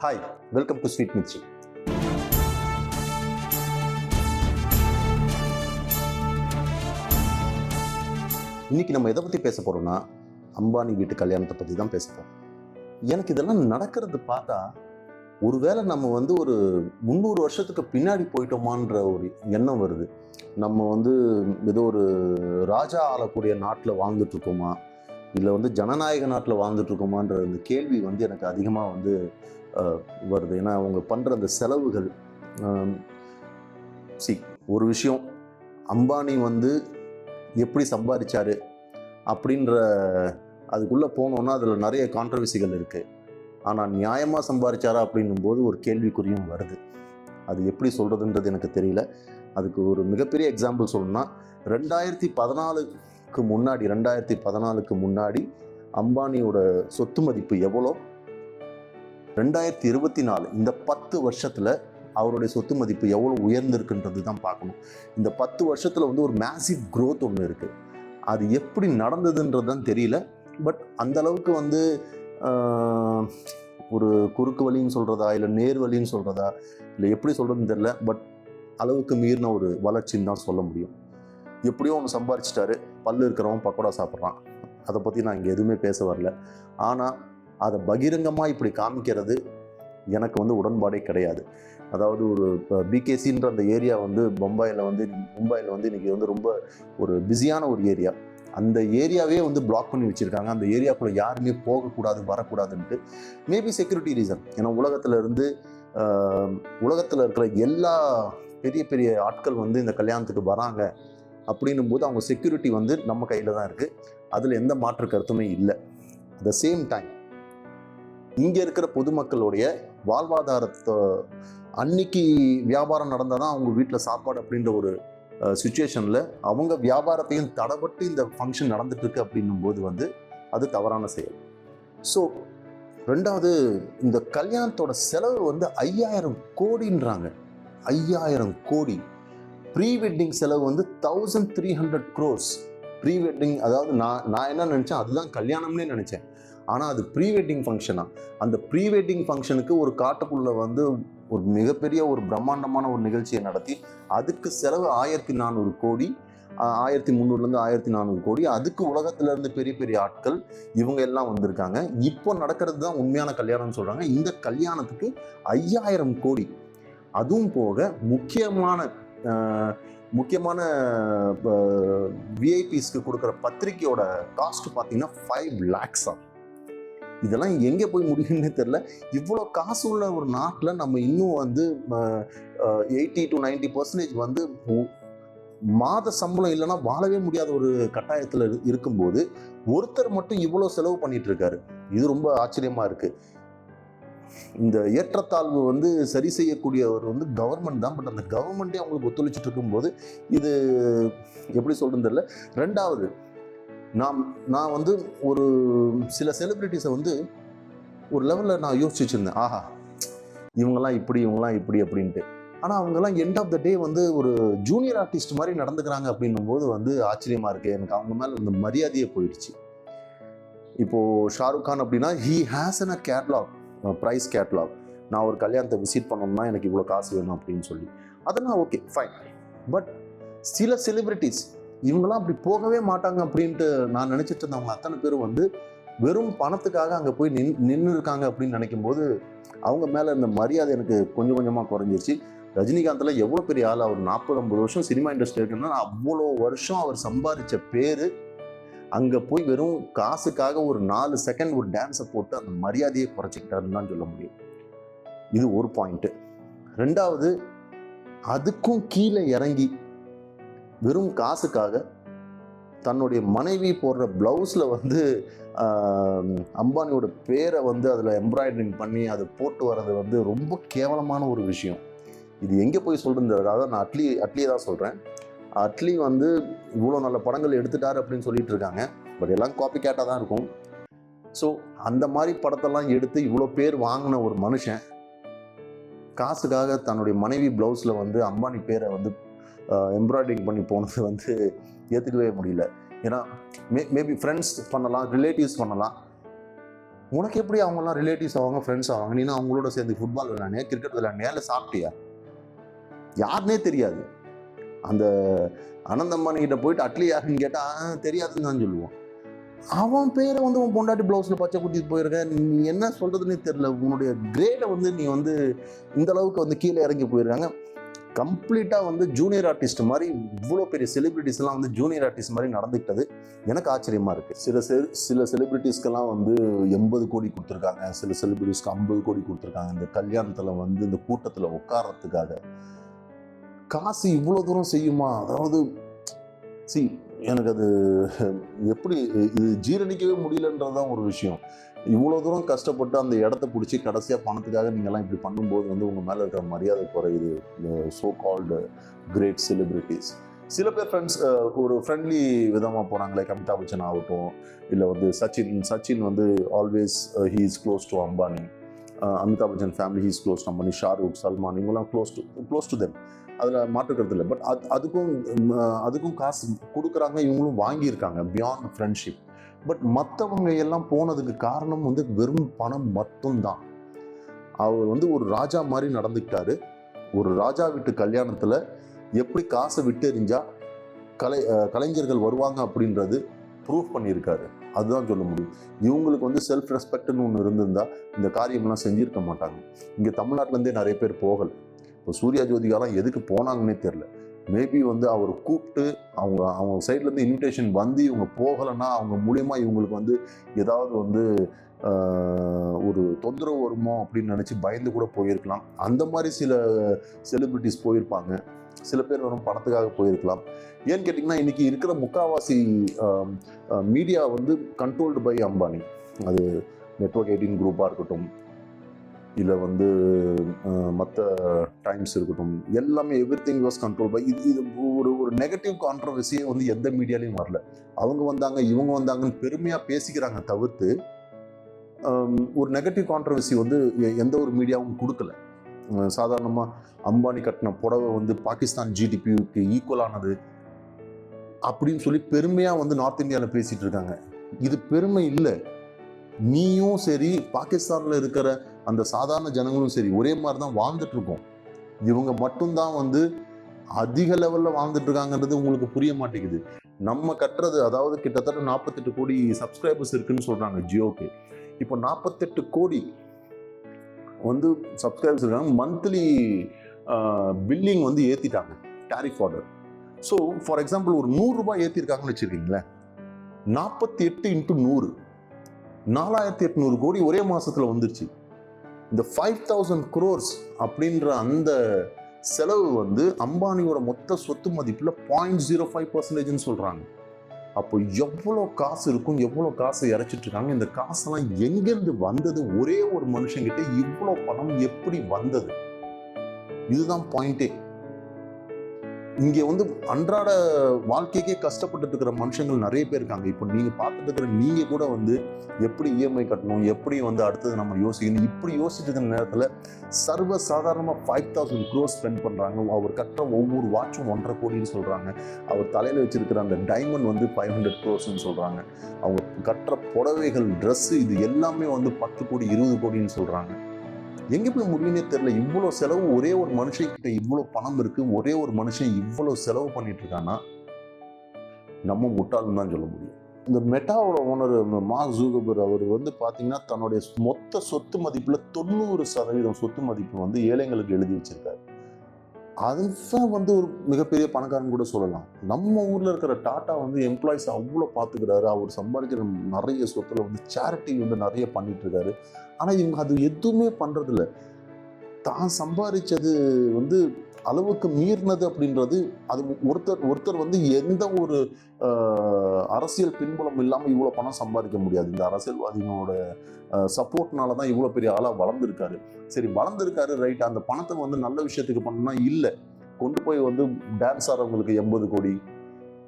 Hi welcome to sweet மிச்சி இன்னைக்கு நம்ம எதை பற்றி பேச போகிறோம்னா அம்பானி வீட்டு கல்யாணத்தை பற்றி தான் பேச போகிறோம் எனக்கு இதெல்லாம் நடக்கிறது பார்த்தா ஒருவேளை நம்ம வந்து ஒரு முந்நூறு வருஷத்துக்கு பின்னாடி போயிட்டோமான்ற ஒரு எண்ணம் வருது. நம்ம வந்து ஏதோ ஒரு ராஜா ஆளக்கூடிய நாட்டில் வாழ்ந்துட்டு இருக்கோமா? இதில் வந்து ஜனநாயக நாட்டில் வாழ்ந்துட்டுருக்கோமான்ற அந்த கேள்வி வந்து எனக்கு அதிகமாக வந்து வருது. ஏன்னா அவங்க பண்ணுற அந்த செலவுகள் சி ஒரு விஷயம். அம்பானி வந்து எப்படி சம்பாதிச்சாரு அப்படின்ற அதுக்குள்ளே போனோன்னா அதில் நிறைய கான்ட்ரவர்சிகள் இருக்குது ஆனால் நியாயமாக சம்பாதிச்சாரா அப்படின்னும் போது ஒரு கேள்விக்குறியும் வருது. அது எப்படி சொல்கிறதுன்றது எனக்கு தெரியல. அதுக்கு ஒரு மிகப்பெரிய எக்ஸாம்பிள் சொல்லணும்னா ரெண்டாயிரத்தி பதினாலு பதினாலுக்கு முன்னாடி ரெண்டாயிரத்தி பதினாலுக்கு முன்னாடி அம்பானியோட சொத்து மதிப்பு எவ்வளோ? ரெண்டாயிரத்தி இருபத்தி நாலு இந்த பத்து வருஷத்தில் அவருடைய சொத்து மதிப்பு எவ்வளோ உயர்ந்திருக்குன்றது தான் பார்க்கணும். இந்த பத்து வருஷத்தில் வந்து ஒரு மேசிவ் க்ரோத் ஒன்று இருக்குது அது எப்படி நடந்ததுன்றது தான் தெரியல. பட் அந்த அளவுக்கு வந்து ஒரு குறுக்கு வழின்னு சொல்கிறதா இல்லை நேர் வழின்னு சொல்கிறதா இல்லை எப்படி சொல்கிறதுன்னு தெரியல. பட் அளவுக்கு மீறின ஒரு வளர்ச்சின்னு தான் சொல்ல முடியும். எப்படியோ ஒன்று சம்பாரிச்சிட்டாரு. பல்லு இருக்கிறவன் பக்கோடா சாப்பிட்றான். அதை பற்றி நான் இங்கே எதுவுமே பேச வரல. ஆனால் அதை பகிரங்கமாக இப்படி காமிக்கிறது எனக்கு வந்து உடன்பாடே கிடையாது. அதாவது ஒரு பிகேசின்ற அந்த ஏரியா வந்து பம்பாயில் வந்து மும்பையில் வந்து இன்றைக்கி வந்து ரொம்ப ஒரு பிஸியான ஒரு ஏரியா. அந்த ஏரியாவே வந்து பிளாக் பண்ணி வச்சுருக்காங்க. அந்த ஏரியாக்குள்ளே யாருமே போகக்கூடாது வரக்கூடாதுன்ட்டு. மேபி செக்யூரிட்டி ரீசன் ஏன்னா உலகத்தில் இருந்து உலகத்தில் இருக்கிற எல்லா பெரிய பெரிய ஆட்கள் வந்து இந்த கல்யாணத்துக்கு வராங்க. அப்படின்னும் போது அவங்க செக்யூரிட்டி வந்து நம்ம கையில் தான் இருக்குது அதில் எந்த மாற்று கருத்துமே இல்லை. த சேம் டைம் இங்கே இருக்கிற பொதுமக்களுடைய வாழ்வாதாரத்தை அன்னைக்கு வியாபாரம் நடந்தால் தான் அவங்க வீட்டில் சாப்பாடு அப்படின்ற ஒரு சுச்சுவேஷனில் அவங்க வியாபாரத்தையும் தடப்பட்டு இந்த ஃபங்க்ஷன் நடந்துட்டுருக்கு அப்படின்னும் போது வந்து அது தவறான செயல். ஸோ ரெண்டாவது இந்த கல்யாணத்தோட செலவு வந்து ஐயாயிரம் கோடின்றாங்க. ஐயாயிரம் கோடி. ப்ரீ வெட்டிங் செலவு வந்து thousand three hundred crores pre wedding அதாவது நான் நான் என்ன நினச்சேன்? அதுதான் கல்யாணம்னே நினச்சேன். ஆனால் அது ப்ரீ வெட்டிங் ஃபங்க்ஷனா அந்த ப்ரீ வெட்டிங் ஃபங்க்ஷனுக்கு ஒரு காட்டுக்குள்ளே வந்து ஒரு மிகப்பெரிய ஒரு பிரம்மாண்டமான ஒரு நிகழ்ச்சியை நடத்தி அதுக்கு செலவு ஆயிரத்தி நானூறு கோடி ஆயிரத்தி முந்நூறுலேருந்து ஆயிரத்தி நானூறு கோடி. அதுக்கு உலகத்திலேருந்து பெரிய பெரிய ஆட்கள் இவங்க எல்லாம் வந்திருக்காங்க. இப்போ நடக்கிறது தான் உண்மையான கல்யாணம்னு சொல்கிறாங்க இந்த கல்யாணத்துக்கு ஐயாயிரம் கோடி. அதுவும் போக முக்கியமான முக்கியமான விஐபிஸ்க்கு கொடுக்குற பத்திரிக்கையோட காஸ்ட் பார்த்தீங்கன்னா ஃபைவ் லேக்ஸா இதெல்லாம் எங்கே போய் முடியும்னே தெரில இவ்வளோ காசு உள்ள ஒரு நாட்டில் நம்ம இன்னும் வந்து எயிட்டி டு 90% பர்சன்டேஜ் வந்து மாத சம்பளம் இல்லைன்னா வாழவே முடியாத ஒரு கட்டாயத்தில் இருக்கும்போது ஒருத்தர் மட்டும் இவ்வளோ செலவு பண்ணிட்டு இருக்காரு. இது ரொம்ப ஆச்சரியமாக இருக்குது இந்த ஏற்றத்தாழ்வு வந்து சரி செய்யக்கூடியவர் வந்து கவர்மெண்ட் தான். பட் அந்த கவர்மெண்ட்டே அவங்களுக்கு ஒத்துழைச்சிட்டு இருக்கும்போது இது எப்படி சொல்கிறது தெரியல. ரெண்டாவது நாம் நான் வந்து ஒரு சில செலிப்ரிட்டிஸை வந்து ஒரு லெவலில் நான் யோசிச்சு ஆஹா இவங்கெல்லாம் இப்படி இவங்கெல்லாம் இப்படி அப்படின்ட்டு. ஆனால் அவங்கெல்லாம் எண்ட் ஆஃப் த டே வந்து ஒரு ஜூனியர் ஆர்டிஸ்ட் மாதிரி நடந்துக்கிறாங்க அப்படின்னும் போது வந்து ஆச்சரியமாக இருக்குது எனக்கு அவங்க மேலே இந்த மரியாதையே போயிடுச்சு. இப்போது ஷாருக் கான் அப்படின்னா he has an a catalogue price catalogue நான் ஒரு கல்யாணத்தை விசிட் பண்ணணும்னா எனக்கு இவ்வளோ காசு வேணும் அப்படின்னு சொல்லி. அதெல்லாம் ஓகே ஃபைன் பட் சில செலிபிரிட்டிஸ் இவங்கெல்லாம் அப்படி போகவே மாட்டாங்க அப்படின்ட்டு நான் நினச்சிட்டு இருந்தவங்க அத்தனை பேரும் வந்து வெறும் பணத்துக்காக அங்கே போய் நின் நின்று இருக்காங்க அப்படின்னு நினைக்கும் போது அவங்க மேலே இந்த மரியாதை எனக்கு கொஞ்சம் கொஞ்சமாக குறைஞ்சிருச்சு. ரஜினிகாந்தில் எவ்வளோ பெரிய ஆள் அவர் நாற்பது ஐம்பது வருஷம் சினிமா இண்டஸ்ட்ரி இருக்குன்னா அவ்வளோ வருஷம் அவர் சம்பாதிச்ச பேர் அங்கே போய் வெறும் காசுக்காக ஒரு நாலு செகண்ட் ஒரு டான்ஸை போட்டு அந்த மரியாதையை குறைச்சிக்கிட்டாருன்னு தான் சொல்ல முடியும். இது ஒரு பாயிண்ட்டு ரெண்டாவது அதுக்கும் கீழே இறங்கி வெறும் காசுக்காக தன்னுடைய மனைவி போடுற ப்ளவுஸில் வந்து அம்பானியோட பேரை வந்து அதில் எம்ப்ராய்டரிங் பண்ணி அதை போட்டு வர்றது வந்து ரொம்ப கேவலமான ஒரு விஷயம். இது எங்கே போய் சொல்கிறது அதாவது நான் அட்லி அட்லியை தான் சொல்கிறேன் அட்லி வந்து இவ்வளோ நல்ல படங்கள் எடுத்துட்டாரு அப்படின்னு சொல்லிட்டு இருக்காங்க பட் எல்லாம் காப்பி கேட்டாக தான் இருக்கும். ஸோ அந்த மாதிரி படத்தெல்லாம் எடுத்து இவ்வளோ பேர் வாங்கின ஒரு மனுஷன் காசுக்காக தன்னுடைய மனைவி ப்ளவுஸில் வந்து அம்பானி பேரை வந்து எம்ப்ராய்டரிங் பண்ணி போனது வந்து ஏற்றுக்கவே முடியல. ஏன்னா மே மேபி ஃப்ரெண்ட்ஸ் பண்ணலாம் ரிலேட்டிவ்ஸ் பண்ணலாம். உனக்கு எப்படி அவங்களாம் ரிலேட்டிவ்ஸ் ஆவாங்க ஃப்ரெண்ட்ஸ் ஆவாங்க? நீனா அவங்களோட சேர்ந்து ஃபுட்பால் விளையாடியா கிரிக்கெட் விளையாடியா இல்லை சாப்பிட்டியா? யாருனே தெரியாது. அந்த அனந்த கிட்ட போயிட்டு அட்லியாகன்னு கேட்டால் தெரியாதுன்னு தான் சொல்லுவோம் அவன் பேரை வந்து உன் பொண்டாட்டி ப்ளவுஸில் பச்சை குத்திட்டு போயிருக்க. நீ என்ன சொல்கிறதுனே தெரில உன்னுடைய கிரேடை வந்து நீ வந்து இந்த அளவுக்கு வந்து கீழே இறங்கி போயிருக்காங்க. கம்ப்ளீட்டாக வந்து ஜூனியர் ஆர்டிஸ்ட் மாதிரி இவ்வளோ பெரிய செலிப்ரிட்டிஸ்லாம் வந்து ஜூனியர் ஆர்டிஸ்ட் மாதிரி நடந்துக்கிட்டது எனக்கு ஆச்சரியமாக இருக்குது சில செ சில செலிப்ரிட்டிஸ்க்கெல்லாம் வந்து எண்பது கோடி கொடுத்துருக்காங்க. சில செலிப்ரிட்டிஸ்க்கு ஐம்பது கோடி கொடுத்துருக்காங்க. இந்த கல்யாணத்தில் வந்து இந்த கூட்டத்தில் உட்காரத்துக்காக காசு இவ்வளோ தூரம் செய்யுமா? அதாவது சி எனக்கு அது எப்படி இது ஜீரணிக்கவே முடியலன்றது தான் ஒரு விஷயம். இவ்வளோ தூரம் கஷ்டப்பட்டு அந்த இடத்த பிடிச்சி கடைசியாக பணத்துக்காக நீங்கள்லாம் இப்படி பண்ணும்போது வந்து உங்கள் மேலே இருக்கிற மரியாதை குறையுது. இந்த ஸோ கால்டு கிரேட் செலிப்ரிட்டிஸ் சில பேர் ஃப்ரெண்ட்ஸ் ஒரு ஃப்ரெண்ட்லி விதமாக போகிறாங்க லைக் அமிதாப் பச்சன் ஆகட்டும் இல்லை வந்து சச்சின் சச்சின் வந்து always he is close to Ambani. Amitabh Bachchan family he's close to Ambani Shahrukh Salman இவங்கெல்லாம் close to close to them அதில் மாற்றுக்கிறது இல்லை பட் அது அதுக்கும் அதுக்கும் காசு கொடுக்குறாங்க இவங்களும் வாங்கியிருக்காங்க பியாண்ட் ஃப்ரெண்ட்ஷிப் பட் மற்றவங்க எல்லாம் போனதுக்கு காரணம் வந்து வெறும் பணம் மட்டும்தான். அவர் வந்து ஒரு ராஜா மாதிரி நடந்துக்கிட்டாரு. ஒரு ராஜா வீட்டு கல்யாணத்தில் எப்படி காசை விட்டெறிஞ்சா கலை கலைஞர்கள் வருவாங்க அப்படின்றது ப்ரூவ் பண்ணியிருக்காரு. அதுதான் சொல்ல முடியும். இவங்களுக்கு வந்து செல்ஃப் ரெஸ்பெக்ட்னு ஒன்று இருந்திருந்தால் இந்த காரியம்லாம் செஞ்சுருக்க மாட்டாங்க. இங்கே தமிழ்நாட்டிலேருந்தே நிறைய பேர் போகலை. இப்போ சூர்யா ஜோதிகாலாம் எதுக்கு போனாங்கன்னே தெரில மேபி வந்து அவர் கூப்பிட்டு அவங்க அவங்க சைட்லேருந்து இன்விடேஷன் வந்து இவங்க போகலைன்னா அவங்க மூலயமா இவங்களுக்கு வந்து ஏதாவது வந்து ஒரு தொந்தரவு வருமோ அப்படின்னு நினச்சி பயந்து கூட போயிருக்கலாம். அந்த மாதிரி சில செலிபிரிட்டிஸ் போயிருப்பாங்க. சில பேர் வரும் பணத்துக்காக போயிருக்கலாம். ஏன்னு கேட்டிங்கன்னா இன்னைக்கு இருக்கிற முக்காவாசி மீடியா வந்து கண்ட்ரோல்டு பை அம்பானி. அது நெட்ஒர்க் எயிட்டின் குரூப்பாக இருக்கட்டும் இல்லை வந்து மற்ற டைம்ஸ் இருக்கட்டும் எல்லாமே everything was control by இது இது ஒரு ஒரு நெகட்டிவ் கான்ட்ரவர்சியே வந்து எந்த மீடியாலையும் வரல. அவங்க வந்தாங்க இவங்க வந்தாங்கன்னு பெருமையாக பேசிக்கிறாங்க தவிர்த்து ஒரு நெகட்டிவ் கான்ட்ரவர்சி வந்து எந்த ஒரு மீடியாவும் கொடுக்கல. சாதாரணமாக அம்பானி கட்டின புடவை வந்து பாகிஸ்தான் ஜிடிபிக்கு ஈக்குவலானது அப்படின்னு சொல்லி பெருமையாக வந்து நார்த் இந்தியாவில் பேசிகிட்டு இருக்காங்க. இது பெருமை இல்லை. நீயும் சரி பாகிஸ்தானில் இருக்கிற அந்த சாதாரண ஜனங்களும் சரி ஒரே மாதிரி தான் வாழ்ந்துட்டு இருக்கோம் இவங்க மட்டும்தான் வந்து அதிக லெவலில் வாழ்ந்துட்டு இருக்காங்கன்றது உங்களுக்கு புரிய மாட்டேங்குது. நம்ம கட்டுறது அதாவது கிட்டத்தட்ட நாற்பத்தெட்டு கோடி சப்ஸ்கிரைபர்ஸ் இருக்குன்னு சொல்கிறாங்க ஜியோக்கு. இப்போ நாற்பத்தெட்டு கோடி வந்து சப்ஸ்கிரைபர்ஸ் இருக்காங்க. மந்த்லி பில்லிங் வந்து ஏற்றிட்டாங்க tariff order so for example ஒரு நூறுரூபா ஏற்றிருக்காங்கன்னு வச்சுருக்கீங்களேன் நாற்பத்தி எட்டு இன்ட்டு நூறு. நாலாயிரத்தி எட்நூறு கோடி ஒரே மாதத்தில் வந்துருச்சு. இந்த ஃபைவ் தௌசண்ட் குரோர்ஸ் அப்படின்ற அந்த செலவு வந்து அம்பானியோட மொத்த சொத்து மதிப்பில் பாயிண்ட் ஜீரோ ஃபைவ் பர்சன்டேஜ்னு சொல்கிறாங்க அப்போ எவ்வளோ காசு இருக்கும் எவ்வளோ காசு இறைச்சிட்டு இருக்காங்க இந்த காசெல்லாம் எங்கேருந்து வந்தது? ஒரே ஒரு மனுஷங்கிட்ட இவ்வளோ பணம் எப்படி வந்தது? இதுதான் பாயிண்டே இங்கே வந்து அன்றாட வாழ்க்கைக்கே கஷ்டப்பட்டு இருக்கிற மனுஷங்கள் நிறைய பேர் இருக்காங்க. இப்போ நீங்கள் பார்த்துட்டு இருக்கிற நீங்கள் கூட வந்து எப்படி இஎம்ஐ கட்டணும் எப்படி வந்து அடுத்தது நம்ம யோசிக்கணும் இப்படி யோசிச்சுட்டு இருக்கிற நேரத்தில் சர்வ சாதாரணமாக ஃபைவ் தௌசண்ட் க்ரோஸ் ஸ்பெண்ட் பண்ணுறாங்க அவர் கட்டுற ஒவ்வொரு வாட்சும் ஒன்றரை கோடின்னு சொல்கிறாங்க அவர் தலையில் வச்சிருக்கிற அந்த டைமண்ட் வந்து ஃபைவ் ஹண்ட்ரட் க்ரோஸ்ன்னு சொல்கிறாங்க அவங்க கட்டுற புடவைகள் ட்ரெஸ்ஸு இது எல்லாமே வந்து பத்து கோடி இருபது கோடின்னு சொல்கிறாங்க எங்கே போய் முடியும்னே தெரியல. இவ்வளோ செலவு ஒரே ஒரு மனுஷன்கிட்ட இவ்வளோ பணம் இருக்கு ஒரே ஒரு மனுஷன் இவ்வளோ செலவு பண்ணிட்டு இருக்கான்னா நம்ம முட்டாள்னு தான் சொல்ல முடியும். இந்த மெட்டாவோட ஓனர் மார்க் ஜூகபர் அவர் வந்து பார்த்தீங்கன்னா தன்னுடைய மொத்த சொத்து மதிப்பில் தொண்ணூறு சதவீதம் சொத்து மதிப்பு வந்து ஏழைங்களுக்கு எழுதி வச்சிருக்காரு. அதுதான் வந்து ஒரு மிகப்பெரிய பணக்காரன் கூட சொல்லலாம். நம்ம ஊரில் இருக்கிற டாட்டா வந்து எம்ப்ளாயிஸ் அவ்வளோ பார்த்துக்கிறாரு அவர் சம்பாதிக்கிற நிறைய சொத்துல வந்து சேரிட்டி வந்து நிறைய பண்ணிட்டு இருக்காரு ஆனால் இவங்க அது எதுவுமே பண்ணுறதில்ல தான் சம்பாதிச்சது வந்து அளவுக்கு மீறினது அப்படின்றது அது ஒருத்தர் ஒருத்தர் வந்து எந்த ஒரு அரசியல் பின்புலம் இல்லாமல் இவ்வளோ பணம் சம்பாதிக்க முடியாது. இந்த அரசியல்வாதிகளோட சப்போர்ட்னால தான் இவ்வளோ பெரிய ஆளாக வளர்ந்துருக்காரு. சரி வளர்ந்துருக்காரு ரைட் அந்த பணத்தை வந்து நல்ல விஷயத்துக்கு பண்ணணும்னா இல்லை. கொண்டு போய் வந்து டான்ஸ் ஆடுறவங்களுக்கு எண்பது கோடி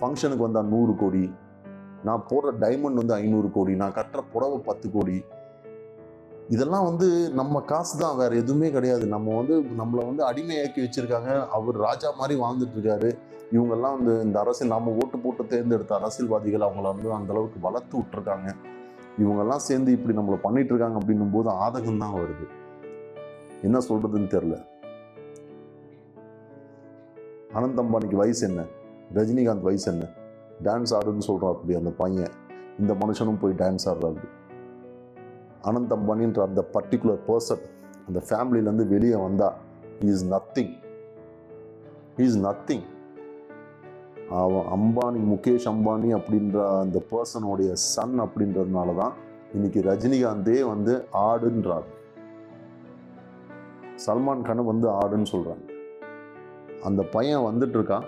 ஃபங்க்ஷனுக்கு வந்தால் நூறு கோடி நான் போடுற டைமண்ட் வந்து ஐநூறு கோடி நான் கட்டுற புடவை பத்து கோடி இதெல்லாம் வந்து நம்ம காசு தான் வேற எதுவுமே கிடையாது. நம்ம வந்து நம்மளை வந்து அடிமையாக்கி வச்சிருக்காங்க. அவர் ராஜா மாதிரி வாழ்ந்துட்டு இருக்காரு. இவங்கெல்லாம் வந்து இந்த அரசியல் நம்ம ஓட்டு போட்டு தேர்ந்தெடுத்த அரசியல்வாதிகள் அவங்கள வந்து அந்தளவுக்கு வளர்த்து விட்ருக்காங்க இவங்கெல்லாம் சேர்ந்து இப்படி நம்மளை பண்ணிட்டு இருக்காங்க அப்படின்னும் போது ஆதகம் தான் வருது. என்ன சொல்றதுன்னு தெரில அனந்த் அம்பானிக்கு வயசு என்ன? ரஜினிகாந்த் வயசு என்ன? டான்ஸ் ஆடுன்னு சொல்கிறான் அப்படி அந்த பையன். இந்த மனுஷனும் போய் டான்ஸ் ஆடுறாரு அனந்த் அம்பானின்ற அந்த பர்டிகுலர் பர்சன் அந்த ஃபேமிலியிலேருந்து வெளியே வந்தா இஸ் நத்திங் இஸ் நத்திங் அவன் அம்பானி முகேஷ் அம்பானி அப்படின்ற அந்த பர்சனுடைய சன் அப்படின்றதுனால தான் இன்னைக்கு ரஜினிகாந்தே வந்து ஆடுன்றார். சல்மான் கானை வந்து ஆடுன்னு சொல்கிறாங்க அந்த பையன் வந்துட்டு இருக்கான்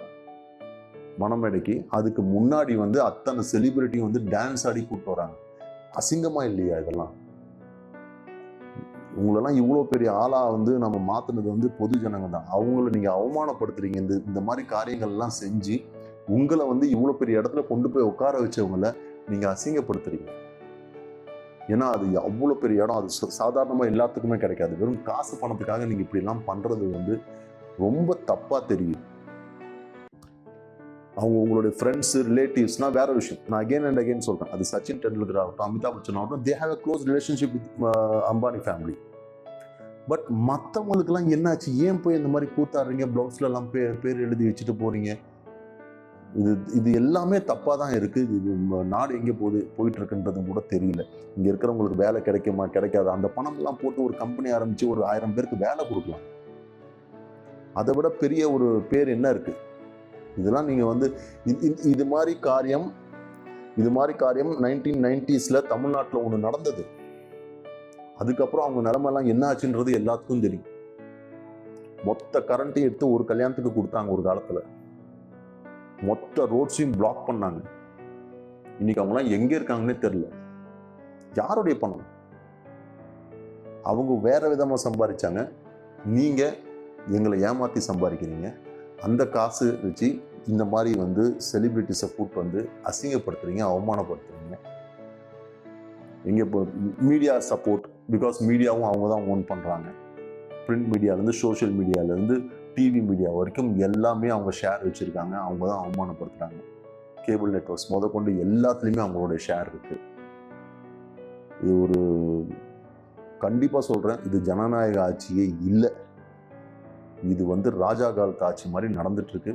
மணமேடைக்கு. அதுக்கு முன்னாடி வந்து அத்தனை செலிபிரிட்டியும் வந்து டான்ஸ் ஆடி கூப்பிட்டு வராங்க. அசிங்கமாக இல்லையா இதெல்லாம்? உங்களெல்லாம் இவ்வளோ பெரிய ஆளாக வந்து நம்ம மாற்றினது வந்து பொது ஜனங்க தான். அவங்கள நீங்கள் அவமானப்படுத்துறீங்க. இந்த இந்த மாதிரி காரியங்கள்லாம் செஞ்சு உங்களை வந்து இவ்வளோ பெரிய இடத்துல கொண்டு போய் உட்கார வச்சவங்கள நீங்கள் அசிங்கப்படுத்துறீங்க. ஏன்னா அது அவ்வளோ பெரிய இடம். அது சாதாரணமாக எல்லாத்துக்குமே கிடைக்காது. வெறும் காசு பணத்துக்காக நீங்கள் இப்படிலாம் பண்ணுறது வந்து ரொம்ப தப்பாக தெரியுது. அவங்க உங்களுடைய ஃப்ரெண்ட்ஸு ரிலேட்டிவ்ஸ்னா வேற விஷயம். நான் அகைன் அண்ட் அகைன் சொல்கிறேன் அது சச்சின் டெண்டுல்கர் ஆகட்டும் அமிதாப் பச்சன் ஆகட்டும் they have a close relationship with Ambani family but மற்றவங்களுக்குலாம் என்னாச்சு? ஏன் போய் இந்த மாதிரி கூத்தாடுறீங்க? ப்ளவுஸ்லலாம் பேர் பேர் எழுதி வச்சுட்டு போகிறீங்க இது இது எல்லாமே தப்பாக தான் இருக்குது இது நாடு எங்கே போகுது போயிட்டுருக்குன்றது கூட தெரியல. இங்கே இருக்கிறவங்களுக்கு வேலை கிடைக்குமா? கிடைக்காது? அந்த பணம்லாம் போட்டு ஒரு கம்பெனி ஆரம்பித்து ஒரு ஆயிரம் பேருக்கு வேலை கொடுக்கலாம். அதை விட பெரிய ஒரு பேர் என்ன இருக்குது இதெல்லாம் நீங்கள் வந்து இது- இது- மாதிரி காரியம் இது மாதிரி காரியம் நைன்டீன் நைன்டிஸில் தமிழ்நாட்டில் ஒன்று நடந்தது. அதுக்கப்புறம் அவங்க நிலமெல்லாம் என்ன ஆச்சுன்றது எல்லாத்துக்கும் தெரியும். மொத்த கரண்ட்டையும் எடுத்து ஒரு கல்யாணத்துக்கு கொடுத்தாங்க ஒரு காலத்தில். மொத்த ரோட்ஸையும் பிளாக் பண்ணாங்க. இன்னைக்கு அவங்களாம் எங்கே இருக்காங்கன்னே தெரில யாருடைய பணம்? அவங்க வேற விதமாக சம்பாதிச்சாங்க நீங்கள் எங்களை ஏமாற்றி சம்பாதிக்கிறீங்க. அந்த காசு வச்சு இந்த மாதிரி வந்து செலிபிரிட்டிஸை கூட்டு வந்து அசிங்கப்படுத்துறீங்க அவமானப்படுத்துறீங்க. எங்கே இப்போ மீடியா சப்போர்ட் பிகாஸ் மீடியாவும் அவங்க தான் ஓன் பண்ணுறாங்க பிரிண்ட் மீடியாலேருந்து சோஷியல் மீடியாலேருந்து டிவி மீடியா வரைக்கும் எல்லாமே அவங்க ஷேர் வச்சுருக்காங்க. அவங்க தான் அவமானப்படுத்துகிறாங்க கேபிள் நெட்ஒர்க்ஸ் முத கொண்டு எல்லாத்துலேயுமே அவங்களோட ஷேர் இருக்குது இது ஒரு கண்டிப்பாக சொல்கிறேன் இது ஜனநாயக ஆட்சியே இல்லை. இது வந்து ராஜா காலத்து ஆட்சி மாதிரி நடந்துட்டுருக்கு.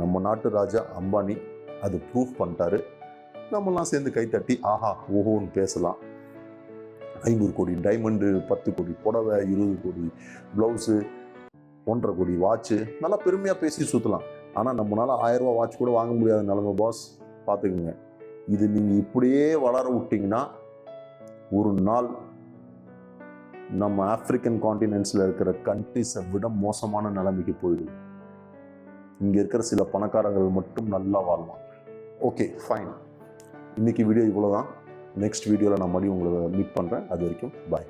நம்ம நாட்டு ராஜா அம்பானி அது ப்ரூஃப் பண்ணிட்டாரு. நம்மலாம் சேர்ந்து கைத்தட்டி ஆஹா ஓஹோன்னு பேசலாம். ஐநூறு கோடி டைமண்டு பத்து கோடி புடவை இருபது கோடி ப்ளவுஸு ஒன்றரை கோடி வாட்ச்சு நல்லா பெருமையாக பேசி சுற்றலாம் ஆனால் நம்மளால் ஆயிரம் ரூபா வாட்ச் கூட வாங்க முடியாத நிலைமை பாஸ் பார்த்துக்குங்க. இது நீங்கள் இப்படியே வளர விட்டிங்கன்னா ஒரு நாள் நம்ம ஆப்பிரிக்கன் காண்டினென்ட்ஸில் இருக்கிற கண்ட்ரிஸை விட மோசமான நிலைமைக்கு போயிடும் இங்கே இருக்கிற சில பணக்காரர்கள் மட்டும் நல்லா வாழலாம் ஓகே ஃபைன் இன்றைக்கி வீடியோ இவ்வளோ தான் நெக்ஸ்ட் வீடியோவில் நான் மறுபடியும் உங்களை மீட் பண்ணுறேன் அது வரைக்கும் பாய்